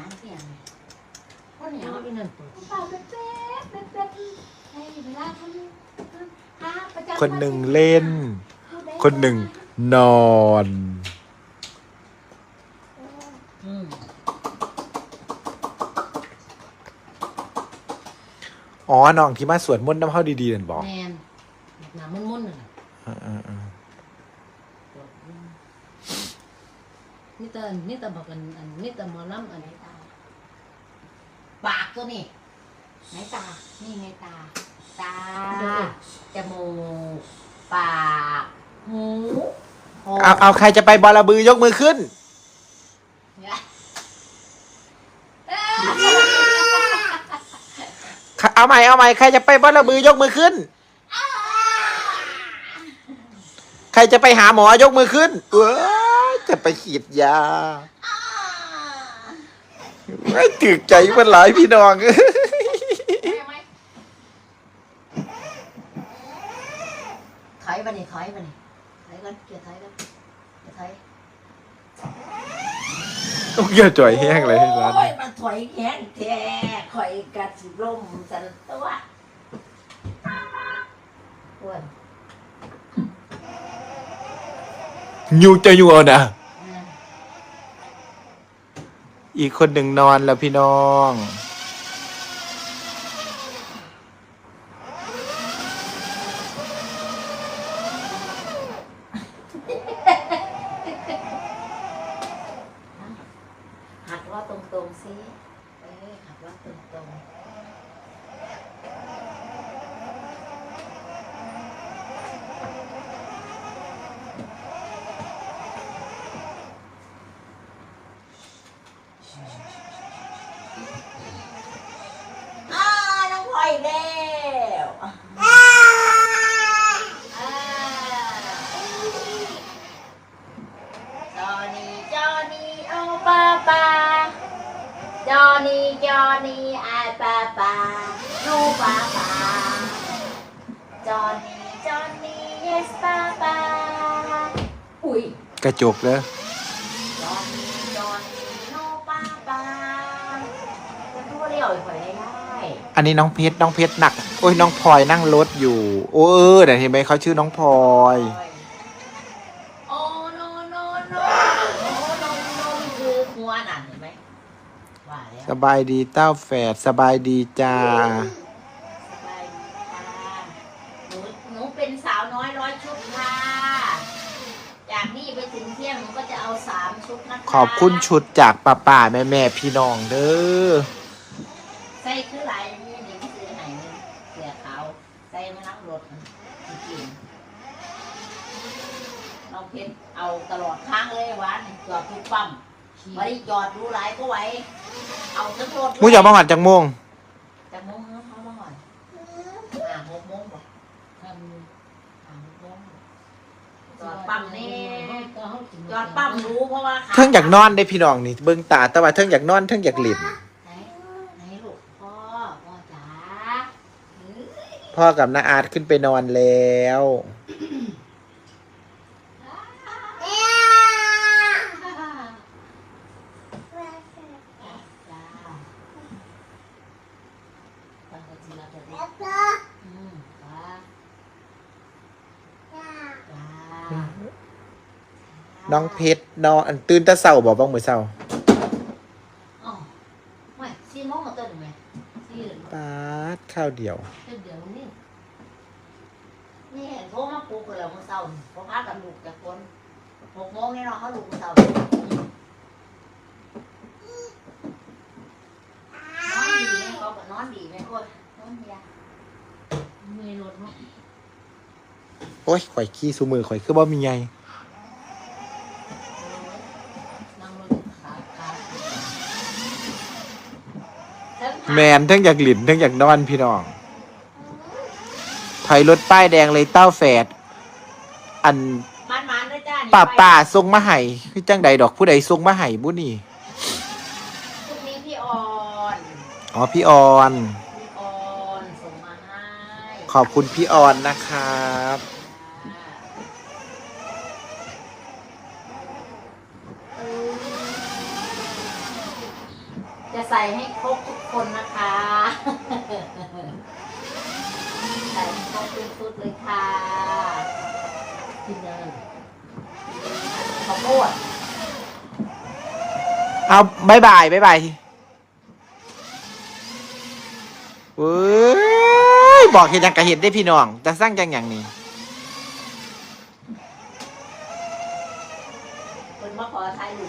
นั้นเสียงคนเหนียวอีนั่นเปิดเป่าเป๊ะเป๊ะเป๊ะเป๊ะให้เวลาทำหาประจำคนหนึ่งเล่น คนหนึ่งนอนอืมอ๋อน้องที่มาสวดมนต์น้ำเข้าดีๆนั่นบอกแมนหนามุ่นๆน่ะ อ่านี่ แต่นี่แต่บอกอันอันนี่แต่หมอลำอันนี้ตา ปากตัวนี้ไหนตา นี่ไงตา ตา จมูก ปาก หูคอๆเอาเอาใครจะไปบอระบือยกมือขึ้นเอาใหม่เอาใหม่ใครจะไปบอระบือยกมือขึ้นใครจะไปหาหมอยกมือขึ้น เอ้ย จะไปขีดยาไม่ถึกใจมันหลายพี่น้องถอยไปนี่ถอยไปนี่ถอยกันเกียร์ถอยกันเกียร์ถอยต้องเกี่ยวจ่อยแห้งเลยร้านโอ้นี้ยมันถอยแข็งแท้ข่อยกัดสิลมสันตัวอ้วนยูจะยูเอานะ อีกคนหนึ่งนอนแล้วพี่น้อง หักว่าตรงๆสิเอ้ยหักว่าตรงๆ อ้าน้องพลอยอีกแล้วอ่าจอนี่จอนี่โอาป้าป้าจอนี่จอนี่ไอป้าป้าโนป้าป้าจอนี่จอนี่ yes ป้าป้าอุ้ย กระจกเลย จอนี่จอนี่โนป้าป้าจะพูดเรียวอีกคนได้ได้ อั นนี้น้องเพชรน้องเพชรหนัก โอ้ยน้องพลอยนั่งรถอยู่ โอ้เออเดี๋ยวเห็นไหมเขาชื่อน้องพลอย โอ้โนโนโนโอ้โนโนคือหัวนั่นเห็นไหมว่าแล้วสบายดีเต้าแฝดสบายดีจ้า สบายดีค่ะหนูหนูเป็นสาวน้อยร้อยชุดค่ะ จากนี่ไปถึงเที่ยงหนูก็จะเอาสามชุดนะคะขอบคุณชุดจากป้าป่าแม่แม่พี่น้องเด้อ ใส่คือหลายนี่เด็กซื้อให้นี่เสือขาวใส่มานักร ถจริงๆเราเพชรเอาตลอดค้างเลยวันจอดทุกปั๊มไม่ได้จอดรู้หลายก็ไหวเอาทั้งรถเลยมุ้ยอย่ามาหัดจังโมงจะโมงเนาะเขามาก่อนอ่าหกโมงบ่ทำอ่าหกโมงจอดปั๊มนี่จอดปั๊มรู้เพราะว่าเทิงอยากนอนได้พี่น้องนี่เบิ่งตาแต่ว่าเทิงอยากนอนเทิงอยากหลิน ไหนไหนลูกพ่อพ่อจ๋าเฮ้ย พ่อกับน้าอาร์ตขึ้นไปนอนแล้ว น้องเพชรนอนตื่นตะเศร้าบอกบ้างมือเศร้า อ๋อไม่ซีโมงมาเตัวหนึ่งไหมซีหนึ่ง ปาดข้าวเดียวเดี๋ยวนี้นี่เห็นโทรมาปลุกคนละมื้อเช้านี่เพราะพากันลูกจากคนหกโมงนี่เนาะเขาลูกมื้อเช้านอนดีไหมเขาก็นอนดีไหมคนนอนดีอะมีรถเนาะโอ้ยข่อยขี้สูมือข่อยคือบ่มีไง นั่งรถขาขา แมนเทิงอยากหลินเทิงอยากนอนพี่น้อง ถอยรถป้ายแดงเลยเต้าแฝดอันมันมันด้วยจ้านี่ป้าไปป้าทรงมาให้คือจังใดดอกผู้ใดทรงมาให้บุนี่พรุ่งนี้พี่ออนอ๋อพี่ออน พี่ออนส่งมาให้ ขอบคุณพี่ออนนะครับ จะใส่ให้ครบทุกคนนะคะ ใส่ให้ครบทุกชุดเลยค่ะทีมงานขอโทดเอาบายบายบายบายเว้ยบอกเห็นยังกะเห็นได้พี่น้อง แต่สร้างจังอย่างนี้คนมาขอทายอยู่